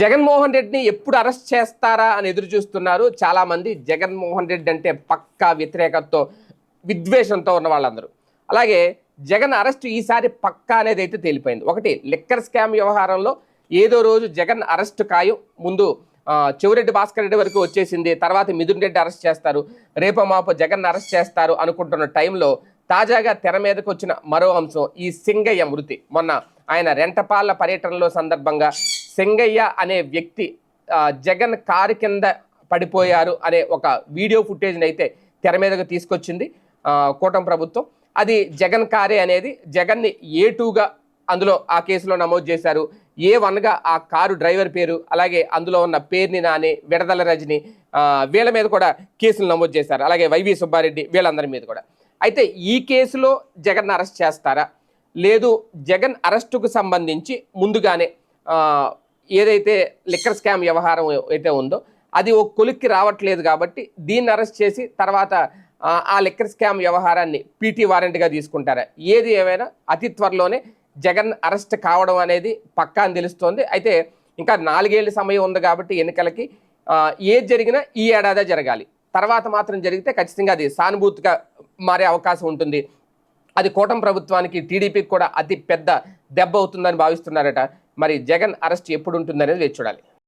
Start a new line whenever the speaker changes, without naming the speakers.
జగన్మోహన్ రెడ్డిని ఎప్పుడు అరెస్ట్ చేస్తారా అని ఎదురు చూస్తున్నారు. చాలా మంది జగన్మోహన్ రెడ్డి అంటే పక్కా వ్యతిరేకతతో విద్వేషంతో ఉన్న వాళ్ళందరూ. అలాగే జగన్ అరెస్ట్ ఈసారి పక్కా అనేది అయితే తేలిపోయింది. ఒకటి లిక్కర్ స్కామ్ వ్యవహారంలో ఏదో రోజు జగన్ అరెస్ట్ ఖాయం. ముందు ఆ, చెవిరెడ్డి భాస్కర్ రెడ్డి వరకు వచ్చేసింది. తర్వాత మిథున్ రెడ్డి అరెస్ట్ చేస్తారు. రేపో మాపో జగన్ అరెస్ట్ చేస్తారు అనుకుంటున్న టైంలో తాజాగా తెర మీదకు వచ్చిన మరో అంశం ఈ సింగయ్య మృతి. మొన్న ఆయన రెంటపాళ్ళ పర్యటనలో సందర్భంగా సింగయ్య అనే వ్యక్తి జగన్ కారు కింద పడిపోయారు అనే ఒక వీడియో ఫుటేజ్ని అయితే తెర మీదకు తీసుకొచ్చింది కూటమి ప్రభుత్వం. అది జగన్ కారే అనేది జగన్ని ఏ టూగా అందులో ఆ కేసులో నమోదు చేశారు ఏ వన్గా ఆ కారు డ్రైవర్ పేరు అలాగే అందులో ఉన్న పేరుని నాని విడదల రజని వీళ్ళ మీద కూడా కేసులు నమోదు చేశారు. అలాగే వైవి సుబ్బారెడ్డి వీళ్ళందరి మీద కూడా. అయితే ఈ కేసులో జగన్ అరెస్ట్ చేస్తారా? లేదు జగన్ అరెస్టుకు సంబంధించి ముందుగానే ఏదైతే లిక్కర్ స్కామ్ వ్యవహారం అయితే ఉందో అది ఒక కొలిక్కి రావట్లేదు కాబట్టి దీన్ని అరెస్ట్ చేసి తర్వాత ఆ, లిక్కర్ స్కామ్ వ్యవహారాన్ని పీటీ వారెంట్గా తీసుకుంటారా? ఏది ఏమైనా అతి త్వరలోనే జగన్ అరెస్ట్ కావడం అనేది పక్కా అని తెలుస్తోంది. అయితే ఇంకా నాలుగేళ్ళ సమయం ఉంది కాబట్టి ఎన్నికలకి ఏది జరిగినా ఈ ఏడాదే జరగాలి. తర్వాత మాత్రం జరిగితే ఖచ్చితంగా అది సానుభూతిగా మారే అవకాశం ఉంటుంది. అది కూటమి ప్రభుత్వానికి టీడీపీకి కూడా అతి పెద్ద దెబ్బ అవుతుందని భావిస్తున్నారట. మరి జగన్ అరెస్ట్ ఎప్పుడు ఉంటుందనేది వేచి చూడాలి.